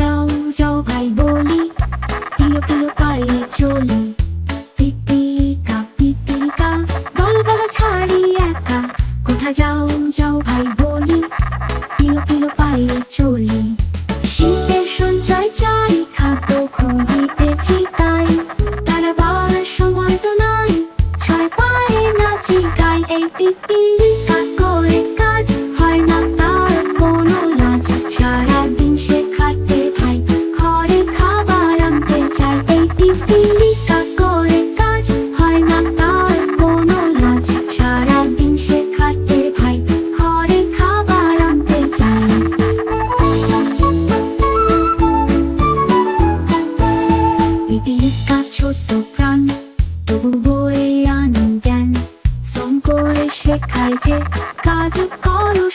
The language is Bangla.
যাও যাও ভাই বলি প্রিয় প্রিয় পায়ে চলি। পিপিলিকা পিপিলিকা দল বলা ছাড়ি একা। কোথা যাও যাও ভাই বলি প্রিয় প্রিয় পায়ে চলি। শীতের সঞ্চয় চাই, খাদ্য খুঁজিতেছি তাই। তারা বার সময় তো নাই, ছয় পায়ে নাচি গাই এই পিপিলিকা পিপিলিকা ছোট্ট প্রাণ তবু বয়ে আনেন জ্ঞান। শ্রম করে শেখায় যে কাজ করো